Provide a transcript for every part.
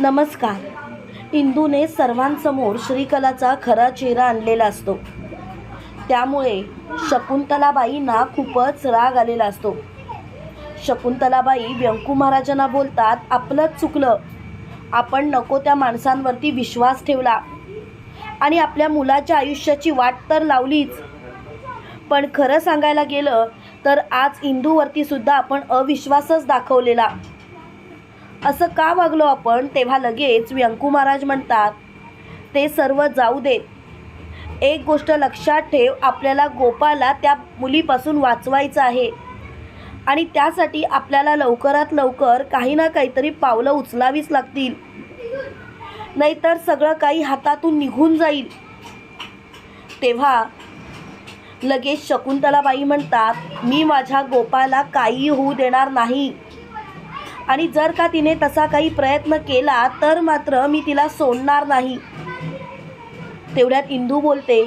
नमस्कार. इंदूने सर्वांसमोर श्रीकलाचा खरा चेहरा आणलेला असतो. त्यामुळे शकुंतलाबाईंना खूपच राग आलेला असतो. शकुंतलाबाई व्यंकू महाराजांना बोलतात आपलंच चुकलं. आपण नको त्या माणसांवरती विश्वास ठेवला. आणि आपल्या मुलाच्या आयुष्याची वाट तर लावलीच. पण खरं सांगायला गेलं तर आज इंदूवरती सुद्धा आपण अविश्वासच दाखवलेला. असं का वागलो आपण तेव्हा लगेच व्यंकू महाराज म्हणतात ते सर्व जाऊ देत एक गोष्ट लक्षात ठेव आपल्याला गोपाला त्या मुलीपासून वाचवायचं आहे. आणि त्यासाठी आपल्याला लवकरात लवकर काही ना काहीतरी पावलं उचलावीच लागतील. नाहीतर सगळं काही हातातून निघून जाईल. तेव्हा लगेच शकुंतलाबाई म्हणतात मी माझ्या गोपाला काही होऊ देणार नाही. आणि जर का तिने तसा काही प्रयत्न केला तर मात्र मी तिला सोडणार नाही. तेवढ्यात इंदू बोलते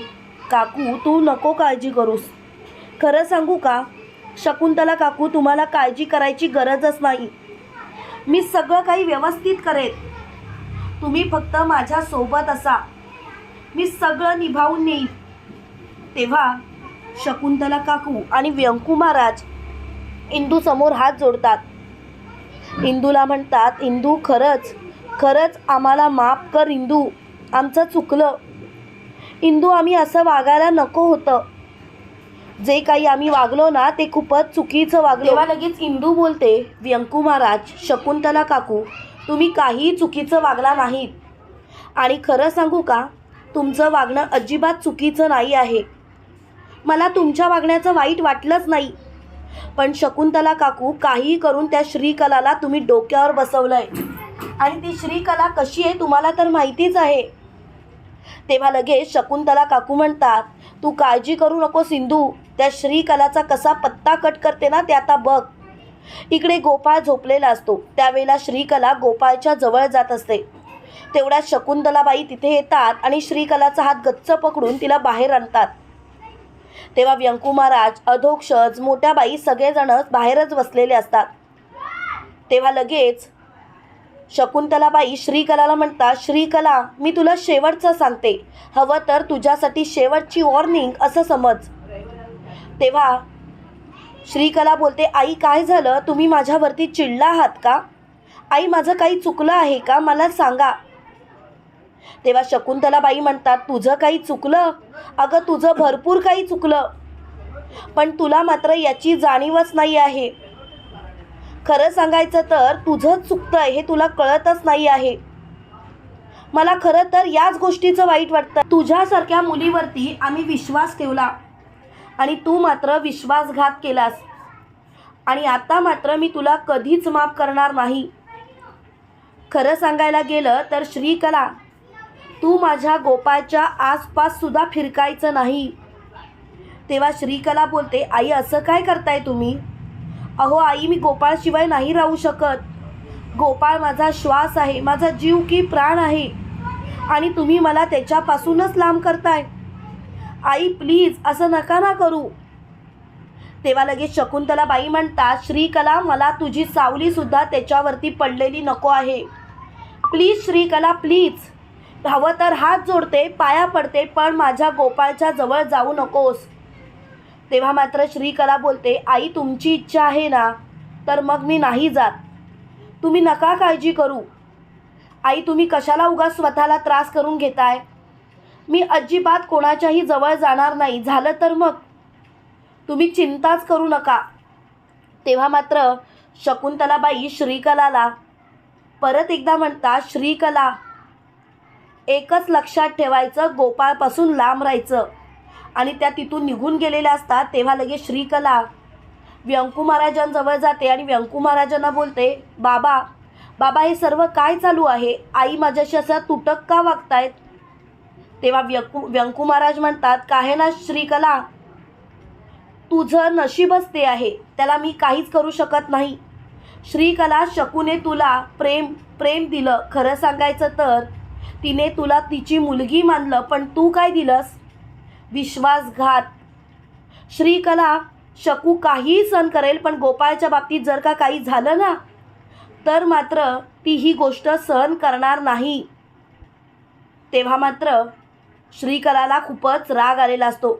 काकू तू नको काळजी करूस. खरं सांगू का? शकुंतला काकू तुम्हाला काळजी करायची गरजच नाही. मी सगळं काही व्यवस्थित करेन. तुम्ही फक्त माझ्यासोबत असा. मी सगळं निभावून नेईन. तेव्हा शकुंतला काकू आणि व्यंकू महाराज इंदूसमोर हात जोडतात. इंदूला म्हणतात इंदू खरंच खरंच आम्हाला माफ कर इंदू आमचं चुकलं. इंदू आम्ही असं वागायला नको होतं. जे काही आम्ही वागलो ना ते खूपच चुकीचं वागलो. तेव्हा लगेच इंदू बोलते व्यंकू महाराज शकुंतला काकू तुम्ही काही चुकीचं वागला नाहीत. आणि खरं सांगू का तुमचं वागणं अजिबात चुकीचं नाही आहे. मला तुमच्या वागण्याचं वाईट वाटलंच नाही. पण शकुंतला काकू काही करून त्या श्रीकलाला तुम्ही डोक्यावर बसवलंय. आणि ती श्रीकला कशी आहे तुम्हाला तर माहितीच आहे. तेव्हा लगेच शकुंतला काकू म्हणतात तू काळजी करू नको सिंधू त्या श्रीकलाचा कसा पत्ता कट करते ना ते आता बघ. इकडे गोपाळ झोपलेला असतो. त्यावेळेला श्रीकला गोपाळच्या जवळ जात असते. तेवढ्या शकुंतलाबाई तिथे येतात आणि श्रीकलाचा हात गच्च पकडून तिला बाहेर आणतात. तेव्हा व्यंकू महाराज अधोक्षज मोठ्याबाई सगळेजणच बाहेरच बसलेले असतात. तेव्हा लगेच शकुंतलाबाई श्रीकलाला म्हणतात श्रीकला मी तुला शेवटचं सांगते. हवं तर तुझ्यासाठी शेवटची वॉर्निंग असं समज. तेव्हा श्रीकला बोलते आई काय झालं? तुम्ही माझ्यावरती चिडला आहात का? आई माझं काही चुकलं आहे का? मला सांगा. तेव्हा शकुंतलाबाई म्हणतात तुझं काही चुकलं? अगं तुझं भरपूर काही चुकलं. पण तुला मात्र याची जाणीवच नाही आहे. खरं सांगायचं तर तुझंच चुकतंय हे तुला कळतच नाही आहे. मला खरं तर याच गोष्टीचं वाईट वाटतं. तुझ्यासारख्या मुलीवरती आम्ही विश्वास ठेवला आणि तू मात्र विश्वासघात केलास. आणि आता मात्र मी तुला कधीच माफ करणार नाही. खरं सांगायला गेलं तर श्रीकला तू माझ्या गोपाळच्या आसपास सुद्धा फिरकायचं नाही. तेव्हा श्रीकला बोलते आई असं काय करताय तुम्ही? अहो आई मी गोपाळशिवाय नाही राहू शकत. गोपाळ माझा श्वास आहे माझा जीव की प्राण आहे. आणि तुम्ही मला त्याच्यापासूनच लांब करताय. आई प्लीज असं नका ना करू. तेव्हा लगेच शकुंतला बाई म्हणतात श्रीकला मला तुझी सावलीसुद्धा त्याच्यावरती पडलेली नको आहे. Please Shrikala please. हवं तर हात जोडते पाया पडते पण माझ्या गोपाळच्या जवळ जाऊ नकोस. तेव्हा मात्र श्रीकला बोलते आई तुमची इच्छा आहे ना? तर मग मी नाही जात. तुम्ही नका काळजी करू. आई तुम्ही कशाला उगा स्वतःला त्रास करून घेताय? मी अजिबात कोणाच्याही जवळ जाणार नाही. झालं तर मग? तुम्ही चिंताच करू नका. तेव्हा मात्र शकुंतलाबाई श्रीकलाला परत एकदा म्हणता श्रीकला एकच लक्षात ठेवायचं गोपाळपासून लांब राहायचं. आणि त्या तिथून निघून गेलेल्या असतात तेव्हा लगेच श्रीकला. व्यंकू महाराजांजवळ जाते आणि व्यंकू महाराजांना बोलते बाबा बाबा हे सर्व काय चालू आहे? आई माझ्याशी असं तुटक का वागतायत? तेव्हा व्यंकू व्यंकू महाराज म्हणतात काय ना श्रीकला? तुझं नशीबच ते आहे त्याला मी काहीच करू शकत नाही. श्रीकला शकूने तुला प्रेम प्रेम दिलं खरं सांगायचं तर तिने तुला तिची मुलगी मानलं पण तू काय दिलंस? विश्वासघात. श्रीकला शकू काहीही सण करेल पण गोपाळच्या बाबतीत जर का काही झालं ना तर मात्र ती ही गोष्ट सहन करणार नाही. तेव्हा मात्र श्रीकलाला खूपच राग आलेला असतो.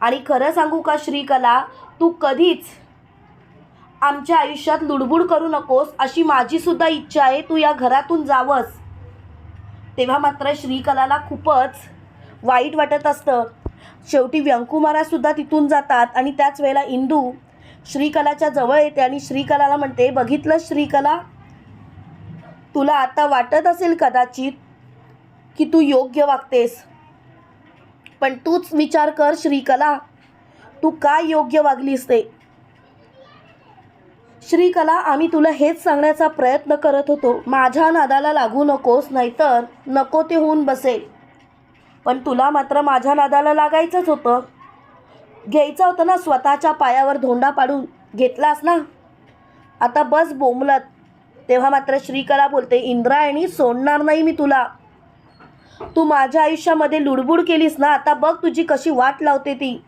आणि खरं सांगू का श्रीकला तू कधीच आमच्या आयुष्यात लुडबुड करू नकोस अशी माझीसुद्धा इच्छा आहे तू या घरातून जावंस. तेव्हा मात्र श्रीकलाला खूपच वाईट वाटत असतं. शेवटी व्यंकुमारासुद्धा तिथून जातात आणि त्याच वेळेला इंदू श्रीकलाच्या जवळ येते आणि श्रीकलाला म्हणते बघितलं श्रीकला? तुला आता वाटत असेल कदाचित की तू योग्य वागतेस. पण तूच विचार कर श्रीकला. तू काय योग्य वागलीस ते? श्रीकला आम्ही तुला हेच सांगण्याचा प्रयत्न करत होतो. माझ्या नादाला लागू नकोस नाहीतर नको ते होऊन बसेल. पण तुला मात्र माझ्या नादाला लागायचंच होतं. घ्यायचं होतं ना स्वतःच्या पायावर धोंडा पाडून. घेतलास ना? आता बस बोंबलत. तेव्हा मात्र श्रीकला बोलते इंद्रायणी सोडणार नाही मी तुला. तू माझ्या आयुष्यामध्ये लुडबुड केलीस ना आता बघ तुझी कशी वाट लावते ती.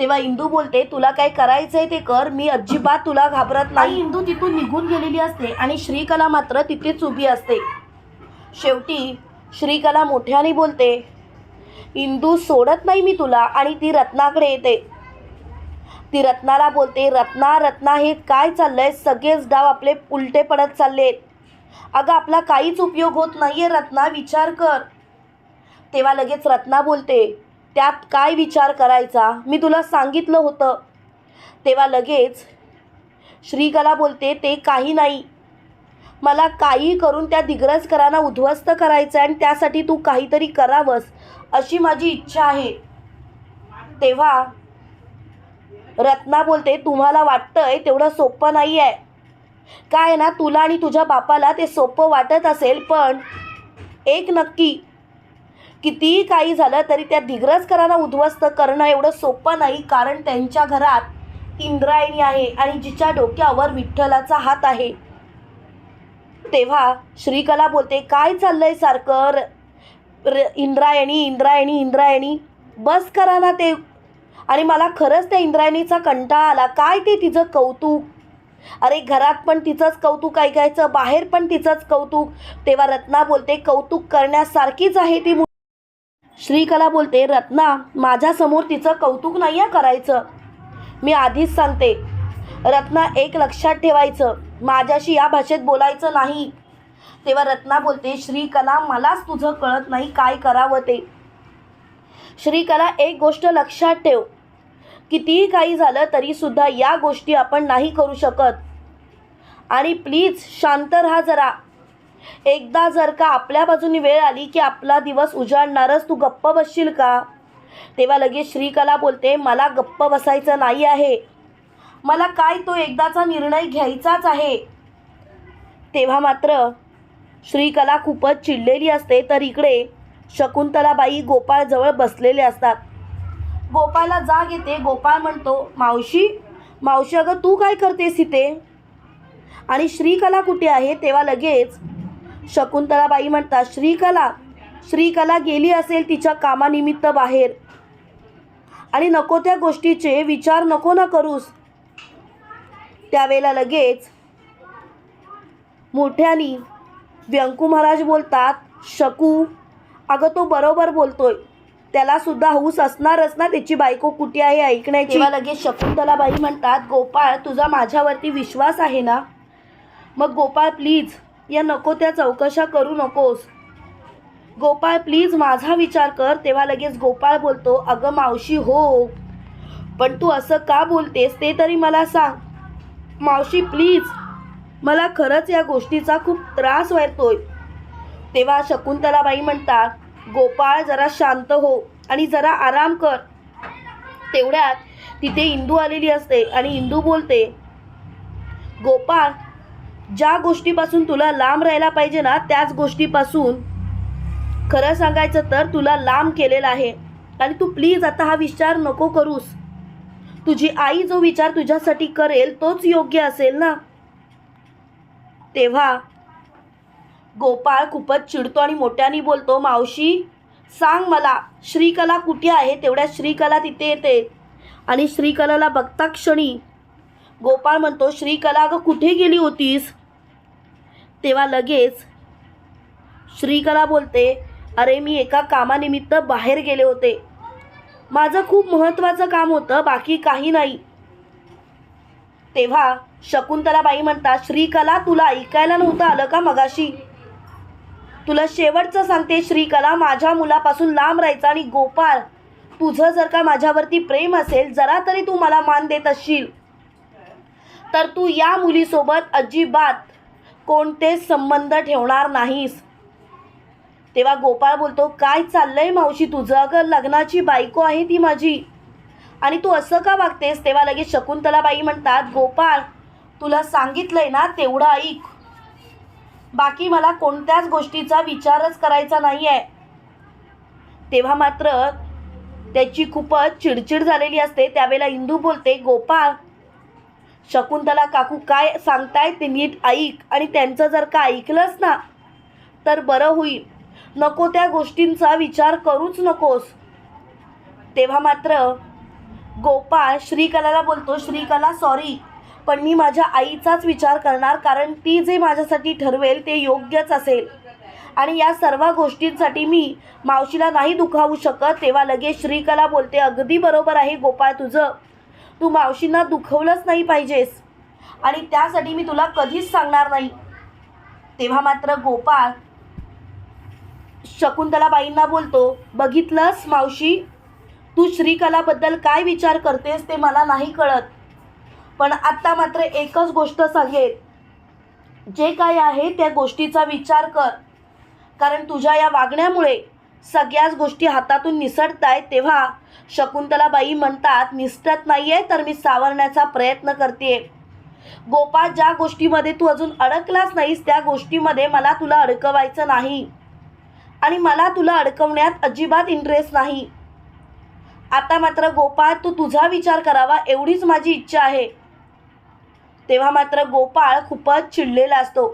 तेव्हा इंदू बोलते तुला काय करायचंय ते कर मी अजिबात तुला घाबरत नाही. इंदू तिथून निघून गेलेली असते आणि श्रीकला मात्र तिथेच उभी असते. शेवटी श्रीकला मोठ्याने बोलते इंदू सोडत नाही मी तुला आणि ती रत्नाकडे येते. ती रत्नाला बोलते रत्ना रत्ना हे काय चाललंय? सगळेच डाव आपले उलटे पडत चाललेत अगं आपला काहीच उपयोग होत नाहीये रत्ना विचार कर. तेव्हा लगेच रत्ना बोलते त्यात काय विचार करायचा? मी तुला सांगितलं होतं. तेव्हा लगेच श्रीकला बोलते ते काही नाही. मला काही करून त्या दिग्रजकरांना उद्ध्वस्त करायचं आहे आणि त्यासाठी तू काहीतरी करावंस अशी माझी इच्छा आहे. तेव्हा रत्ना बोलते तुम्हाला वाटतंय तेवढं सोपं नाही आहे काय ना तुला आणि तुझ्या बापाला ते सोपं वाटत असेल पण एक नक्की कितीही काही झालं तरी त्या दिग्रजकरांना उद्ध्वस्त करणं एवढं सोपं नाही कारण त्यांच्या घरात इंद्रायणी आहे आणि जिच्या डोक्यावर विठ्ठलाचा हात आहे. तेव्हा श्रीकला बोलते काय चाललंय सारखं? र- इंद्रायणी इंद्रायणी इंद्रायणी बस करा ना ते. आणि मला खरंच त्या इंद्रायणीचा कंटाळा आला. काय ते तिचं कौतुक? अरे घरात पण तिचंच कौतुक ऐकायचं बाहेर पण तिचंच कौतुक. तेव्हा रत्ना बोलते कौतुक करण्यासारखीच आहे ती मु- श्रीकला बोलते रत्ना माझ्यासमोर तिचं कौतुक नाही आहे करायचं. मी आधीच सांगते. रत्ना एक लक्षात ठेवायचं. माझ्याशी या भाषेत बोलायचं नाही. तेव्हा रत्ना बोलते श्रीकला मलाच तुझं कळत नाही काय करावं ते. श्रीकला एक गोष्ट लक्षात ठेव. कितीही काही झालं तरीसुद्धा या गोष्टी आपण नाही करू शकत. आणि प्लीज शांत राहा जरा. एकदा जर का आपल्या बाजूने वेळ आली की आपला दिवस उजाडणारच तू गप्प बसशील का? तेव्हा लगेच श्रीकला बोलते मला गप्प बसायचं नाही आहे. मला काय तो एकदाचा निर्णय घ्यायचाच आहे. तेव्हा मात्र श्रीकला खूपच चिडलेली असते. तर इकडे शकुंतलाबाई गोपाळजवळ बसलेले असतात. गोपाळला जाग येते. गोपाळ म्हणतो मावशी मावशी अगं तू काय करतेस इथे? आणि श्रीकला कुठे आहे? तेव्हा लगेच शकुंतलाबाई म्हणतात श्रीकला श्रीकला गेली असेल तिच्या कामानिमित्त बाहेर. आणि नको त्या गोष्टीचे विचार नको ना करूस. त्यावेळेला लगेच मोठ्यानी व्यंकू महाराज बोलतात शकू अगं तो बरोबर बोलतोय. त्याला सुद्धा हौस असणारच ना त्याची बायको कुठे आहे ऐकण्याची? तेव्हा लगेच शकुंतलाबाई म्हणतात गोपाळ तुझा माझ्यावरती विश्वास आहे ना? मग गोपाळ प्लीज या नको त्या चौकशा करू नकोस. गोपाळ प्लीज माझा विचार कर. तेव्हा लगेच गोपाळ बोलतो अगं मावशी हो. पण तू असं का बोलतेस ते तरी मला सांग. मावशी प्लीज मला खरंच या गोष्टीचा खूप त्रास वाटतोय तेव्हा शकुंतलाबाई म्हणतात गोपाळ जरा शांत हो आणि जरा आराम कर. तेवढ्यात तिथे इंदू आलेली असते आणि इंदू बोलते गोपाळ ज्या गोष्टीपासून तुला लांब राहायला पाहिजे ना त्याच गोष्टीपासून खरं सांगायचं तर तुला लांब केलेलं आहे. आणि तू प्लीज आता हा विचार नको करूस. तुझी आई जो विचार तुझ्यासाठी करेल तोच योग्य असेल ना? तेव्हा गोपाळ खूपच चिडतो आणि मोठ्याने बोलतो मावशी सांग मला श्रीकला कुठे आहे? तेवढ्या श्रीकला तिथे येते. आणि श्रीकलाला बघता क्षणी गोपाळ म्हणतो श्रीकला अगं कुठे गेली होतीस? तेव्हा लगेच श्रीकला बोलते अरे मी एका कामानिमित्त बाहेर गेले होते. माझं खूप महत्त्वाचं काम होतं बाकी काही नाही. तेव्हा शकुंतलाबाई म्हणतात श्रीकला तुला ऐकायला नव्हतं आलं का मगाशी? तुला शेवटचं सांगते श्रीकला माझ्या मुलापासून लांब राहायचं आणि गोपाळ तुझं जर का माझ्यावरती प्रेम असेल जरा तरी तू मला मान देत असशील. तर तू या मुलीसोबत अजिबात कोणतेच संबंध ठेवणार नाहीस. तेव्हा गोपाळ बोलतो काय चाललंय मावशी तुझं? अगं लग्नाची बायको आहे ती माझी. आणि तू असं का वागतेस? तेव्हा लगेच शकुंतलाबाई म्हणतात गोपाळ तुला सांगितलंय ना तेवढं ऐक. बाकी मला कोणत्याच गोष्टीचा विचारच करायचा नाही आहे तेव्हा मात्र त्याची खूपच चिडचिड झालेली असते. त्यावेळेला इंदू बोलते गोपाळ शकुंतला काकू काय सांगताय ते नीट ऐक आणि त्यांचं जर का ऐकलंच ना तर बरं होईल. नको त्या गोष्टींचा विचार करूच नकोस. तेव्हा मात्र गोपाळ श्रीकलाला बोलतो श्रीकला सॉरी पण मी माझ्या आईचाच विचार करणार कारण ती जे माझ्यासाठी ठरवेल ते योग्यच असेल. आणि या सर्व गोष्टींसाठी मी मावशीला नाही दुखावू शकत. तेव्हा लगेच श्रीकला बोलते अगदी बरोबर आहे गोपाळ तुझं. तू मावशींना दुखवलंच नाही पाहिजेस. आणि त्यासाठी मी तुला कधीच सांगणार नाही. तेव्हा मात्र गोपाळ शकुंतलाबाईंना बोलतो बघितलंस मावशी? तू श्रीकलाबद्दल काय विचार करतेस ते मला नाही कळत. पण आत्ता मात्र एकच गोष्ट सांगेल जे काय आहे त्या गोष्टीचा विचार कर. कारण तुझ्या या वागण्यामुळे सगळ्याच गोष्टी हातातून निसटत आहे तेव्हा शकुंतलाबाई म्हणतात निसटत नाही आहे तर मी सावरण्याचा प्रयत्न करते गोपाळ ज्या गोष्टीमध्ये तू अजून अडकलाच नाहीस त्या गोष्टीमध्ये मला तुला अडकवायचं नाही. आणि मला तुला अडकवण्यात अजिबात इंटरेस्ट नाही. आता मात्र गोपाळ तू तुझा विचार करावा एवढीच माझी इच्छा आहे. तेव्हा मात्र गोपाळ खूपच चिडलेला असतो.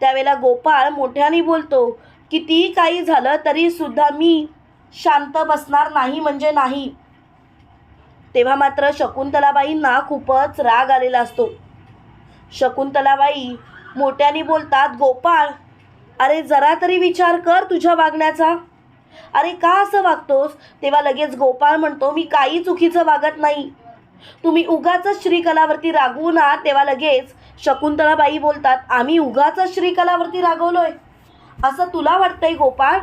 त्यावेळेला गोपाळ मोठ्याने बोलतो कितीही काही झालं तरी सुद्धा मी शांत बसणार नाही म्हणजे नाही. तेव्हा मात्र शकुंतलाबाईंना खूपच राग आलेला असतो. शकुंतलाबाई मोठ्याने बोलतात गोपाळ अरे जरा तरी विचार कर तुझ्या वागण्याचा. अरे का असं वागतोस? तेव्हा लगेच गोपाळ म्हणतो मी काही चुकीचं वागत नाही. तुम्ही उगाच श्रीकलावरती रागवू ना. तेव्हा लगेच शकुंतलाबाई बोलतात आम्ही उगाच श्रीकलावरती रागवलोय. असं तुला वाटतंय गोपाळ?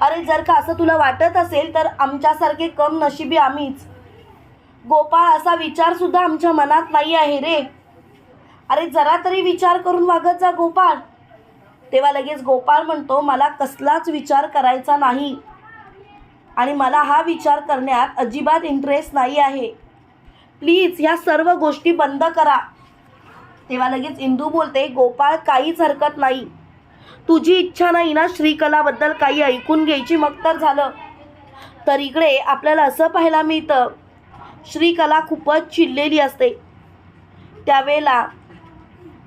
अरे जर का असं तुला वाटत असेल तर आमच्यासारखे कम नशिबी आम्हीच. गोपाळ असा विचारसुद्धा आमच्या मनात नाही आहे रे. अरे जरा तरी विचार करून वागत जा गोपाळ. तेव्हा लगेच गोपाळ म्हणतो मला कसलाच विचार करायचा नाही. आणि मला हा विचार करण्यात अजिबात इंटरेस्ट नाही आहे. प्लीज ह्या सर्व गोष्टी बंद करा. तेव्हा लगेच इंदू बोलते गोपाळ काहीच हरकत नाही. तुझी इच्छा नाही ना श्रीकलाबद्दल काही ऐकून घ्यायची? मग तर झालं. तर इकडे आपल्याला असं पाहायला मिळतं श्रीकला खूपच चिडलेली असते. त्यावेळेला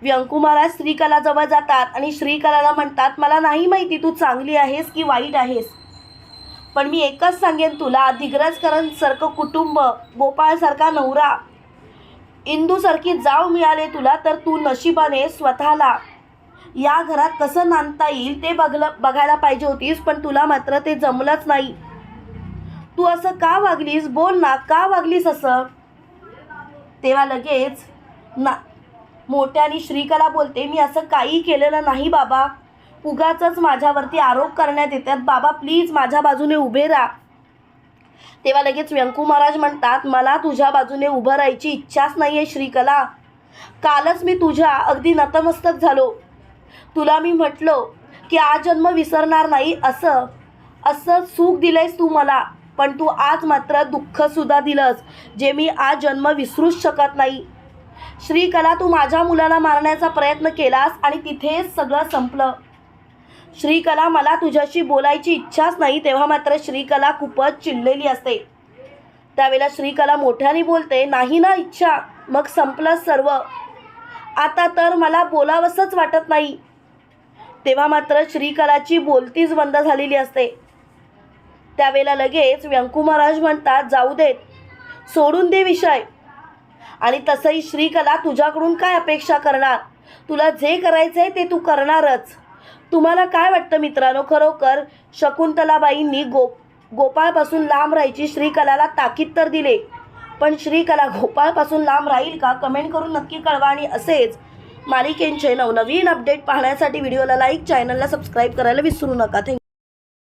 व्यंकू महाराज श्रीकलाजवळ जातात आणि श्रीकलाला म्हणतात मला नाही माहिती तू चांगली आहेस की वाईट आहेस. पण मी एकच सांगेन तुला दिग्रजकरांसारखं कुटुंब गोपाळसारखा नवरा इंदूसारखी जाव मिळाले तुला तर तू नशिबाने स्वतःला या घरात कसं नांदता येईल ते बघलं बघायला पाहिजे होतीस पण तुला मात्र ते जमलंच नाही. तू असं का वागलीस? बोल ना का वागलीस असं? तेव्हा लगेच ना मोठ्याने श्रीकला बोलते मी असं काही केलेलं नाही बाबा. उगाच माझ्यावरती आरोप करण्यात येतात. बाबा प्लीज माझ्या बाजूने उभे राहा. तेव्हा लगेच व्यंकू महाराज म्हणतात मला तुझ्या बाजूने उभं राहायची इच्छाच नाही आहे श्रीकला. कालच मी तुझ्या अगदी नतमस्तक झालो. तुला मी म्हटलो की आज जन्म विसरणार नाही असं. असं सुख दिलंयस तू मला पण तू आज मात्र दुःखसुद्धा दिलंस जे मी आज जन्म विसरूच शकत नाही. श्रीकला तू माझ्या मुलाला मारण्याचा प्रयत्न केलास आणि तिथेच सगळं संपलं. श्रीकला मला तुझ्याशी बोलायची इच्छाच नाही तेव्हा मात्र श्रीकला खूपच चिडलेली असते. त्यावेळेला श्रीकला मोठ्याने बोलते नाही ना इच्छा मग संपलं सर्व. आता तर मला बोलावंसंच वाटत नाही. तेव्हा मात्र श्रीकलाची बोलतीच बंद झालेली असते. त्यावेळेला लगेच व्यंकू महाराज म्हणतात जाऊ देत सोडून दे विषय. आणि तसंही श्रीकला तुझ्याकडून काय अपेक्षा करणार? तुला जे करायचं आहे ते तू करणारच. तुम्हाला काय वाटतं मित्रांनो खरोखर शकुंतलाबाईंनी गो गोपाळपासून लांब राहायची श्रीकलाला ताकीद तर दिले. पण श्रीकला गोपाळपासून लांब राहील का? कमेंट करून नक्की कळवा आणि असेच मालिकेंचे नवनवीन अपडेट पाहण्यासाठी व्हिडिओला लाईक चॅनलला सबस्क्राईब करायला विसरू नका. थँक्यू